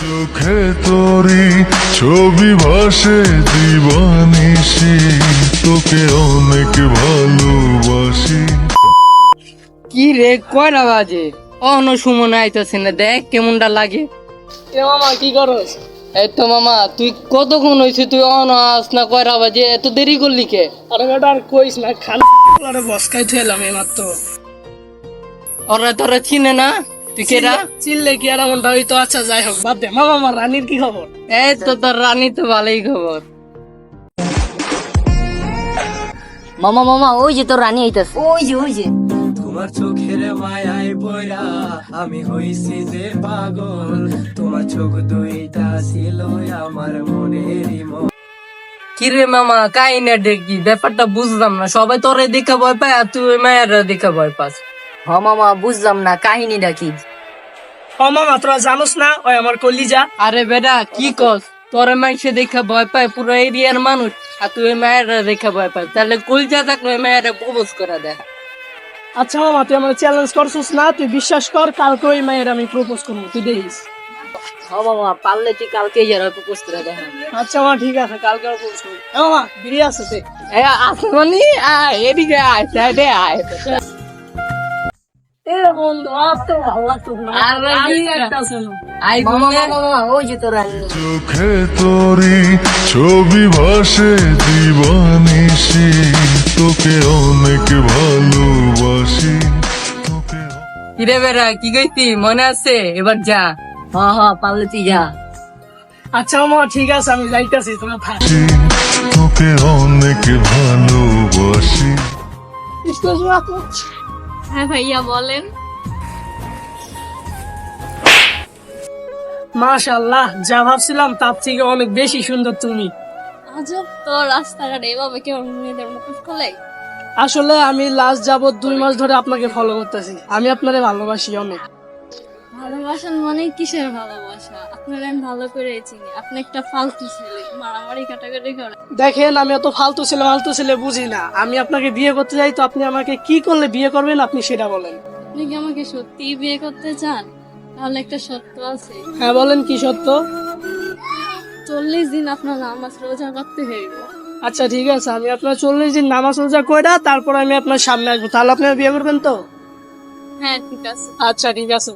চোখে তোরি ছবি ভাসে দিবানিসি তোকে অনেক ভালোবাসি। কি রে কয়টা বাজে? অন সুমন আইতাছে না দেখ কেমনটা লাগে। এ মামা কি করস? এই তো মামা তুই কতক্ষণ হয়েছে তুই অন আস না কয়টা বাজে এত দেরি করলি কে? আরে বেটা আর কইস না খান আরে বসকাই থইলাম এই মাত্র ওরা তোরা চিনে না? তুই কেরা চিল্লে কি আর এমনটা হইতো? আচ্ছা যাই হোক বাদ দে। মামা আমার রানীর কি খবর? এই তো তোর রানী তো ভালোই খবর। মামা মামা ওই যে তোর রানী আইতাছে। ওই যে ওই যে। তোমার চোখের মায়ায় পয়রা আমি হইছি যে পাগল। তোমার চোখ দুইটা ছিল আমার মনেরই মন কি রে মামা কাই না দেখি ব্যাপারটা বুঝলাম না। সবাই তোরে দেখা ভয় পায় আর তুই মায়ের দেখা ভয় পাস। হ মামা বুঝলাম না কাহিনীটা কি? ও মামা তোরা জানোস না? ওই আমার কলিজা। আরে বেটা কি কস? তোরে মাইসে দেখা ভয় পায় পুরো এরিয়ার মানুষ। আর তুই মায়ের দেখা ভয় পাস তাহলে কুলজা থাকলে মায়ের প্রপোজ করে দেখ। আচ্ছা মামা তুই আমার চ্যালেঞ্জ করছিস না? তুই বিশ্বাস কর কালকে ওই মায়ের আমি প্রপোজ করব তুই দেখিস। হ মামা পারলে তুই কালকে যারা প্রপোজ করে দেখা। আচ্ছা মামা ঠিক আছে কালকে প্রপোজ করব। মামা বিড়ি আছে তে এ আসমানি আয় এদিকে আয় সাইডে আয়। বন্ধু ভালো লাগতো না। আই ওই যে তোর চোখে তোরি ছবি ভাসে দিবানিসি তোকে অনেক ভালোবাসি। কিরে বেড়া কি কইতি? মনে আছে? এবার যা। হ হ পারলে তুই যা। আচ্ছা মামা ঠিক আছে আমি যাইতাছি তোমার তোকে অনেক ভালোবাসি। হ্যাঁ ভাইয়া বলেন। মাশাল্লাহ যা ভাবছিলাম তার থেকে অনেক বেশি সুন্দর তুমি। আজব তো রাস্তাঘাটে এভাবে কেউ মেয়েদের মুখোশ খোলে? আসলে আমি লাস্ট যাবত দুই মাস ধরে আপনাকে ফলো করতেছি। আমি আপনারে ভালোবাসি অনেক। ভালোবাসান মানে কিসের ভালোবাসা? আপনার আমি ভালো করে চিনি। আপনি একটা ফালতু ছেলে মারামারি কাটাকাটি করে দেখেন আমি অত ফালতু ছেলে ফালতু ছেলে বুঝি না। আমি আপনাকে বিয়ে করতে যাই তো আপনি আমাকে কি করলে বিয়ে করবেন আপনি সেটা বলেন। আপনি কি আমাকে সত্যি বিয়ে করতে চান? তাহলে একটা সত্য আছে। হ্যাঁ বলেন কি সত্য চল্লিশ দিন আপনার নামাজ রোজা করতে হইব। আচ্ছা ঠিক আছে আমি আপনার চল্লিশ দিন নামাজ রোজা কইরা তারপর আমি আপনার সামনে আসব। তাহলে আপনি বিয়ে করবেন তো? হ্যাঁ ঠিক আছে। আচ্ছা ঠিক আছে।